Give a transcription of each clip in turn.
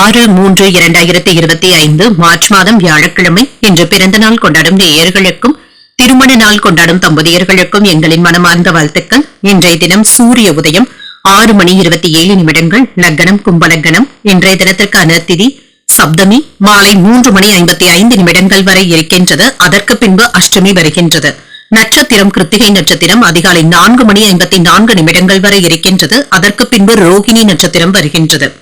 ஆறு மூன்று இரண்டாயிரத்தி இருபத்தி ஐந்து மார்ச் மாதம் வியாழக்கிழமை இன்று பிறந்த நாள் கொண்டாடும் நேயர்களுக்கும் திருமண நாள் கொண்டாடும் தம்பதியர்களுக்கும் எங்களின் மனமார்ந்த வாழ்த்துக்கள். இன்றைய தினம் சூரிய உதயம் ஆறு மணி இருபத்தி ஏழு நிமிடங்கள் லக்னம் கும்பலக்கணம் இன்றைய தினத்திற்கான திதி சப்தமி மாலை மூன்று மணி ஐம்பத்தி ஐந்து நிமிடங்கள் வரை இருக்கின்றது. அதற்கு பின்பு அஷ்டமி வருகின்றது. நட்சத்திரம் கிருத்திகை நட்சத்திரம் அதிகாலை நான்கு மணி ஐம்பத்தி நான்கு நிமிடங்கள் வரை இருக்கின்றது. அதற்கு பின்பு ரோகிணி நட்சத்திரம் வருகின்றது.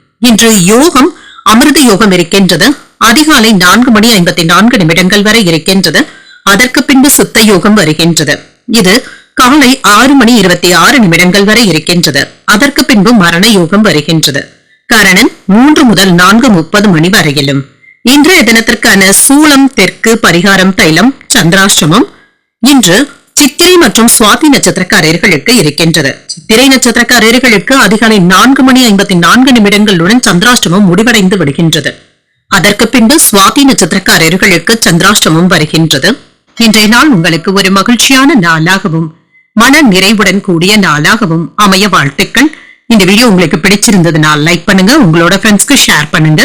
இன்று யோகம் அமிர்த யோகம் இருக்கின்றது. அதிகாலை நான்கு மணி ஐம்பத்தி நான்கு நிமிடங்கள் வரை இருக்கின்றது. அதற்கு பின்பு சித்த யோகம் வருகின்றது. இது காலை ஆறு மணி இருபத்தி ஆறு நிமிடங்கள் வரை இருக்கின்றது. அதற்கு பின்பு மரண யோகம் வருகின்றது. கரணன் மூன்று முதல் நான்கு முப்பது மணி வரையிலும். இன்றைய தினத்திற்கான சூளம் தெற்கு பரிகாரம் தைலம் சந்திராஷ்டமம். இன்று சித்திரை மற்றும் சுவாதி நட்சத்திரக்காரர்களுக்கு இருக்கின்றது. சித்திரை நட்சத்திரக்காரர்களுக்கு அதிகாலை நான்கு மணி ஐம்பத்தி நான்கு நிமிடங்களுடன் சந்திராஷ்டமம் முடிவடைந்து விடுகின்றது. அதற்கு பின்பு சுவாதி நட்சத்திரக்காரர்களுக்கு சந்திராஷ்டமம் வருகின்றது. இன்றைய நாள் உங்களுக்கு ஒரு மகிழ்ச்சியான நாளாகவும் மன நிறைவுடன் கூடிய நாளாகவும் அமைய வாழ்த்துக்கள். இந்த வீடியோ உங்களுக்கு பிடிச்சிருந்ததுனால் லைக் பண்ணுங்க உங்களோட ஃப்ரெண்ட்ஸ்க்கு ஷேர் பண்ணுங்க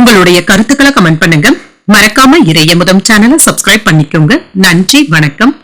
உங்களுடைய கருத்துக்களை கமெண்ட் பண்ணுங்க. மறக்காம இறைய முதம் சேனலை சப்ஸ்கிரைப் பண்ணிக்கோங்க. நன்றி வணக்கம்.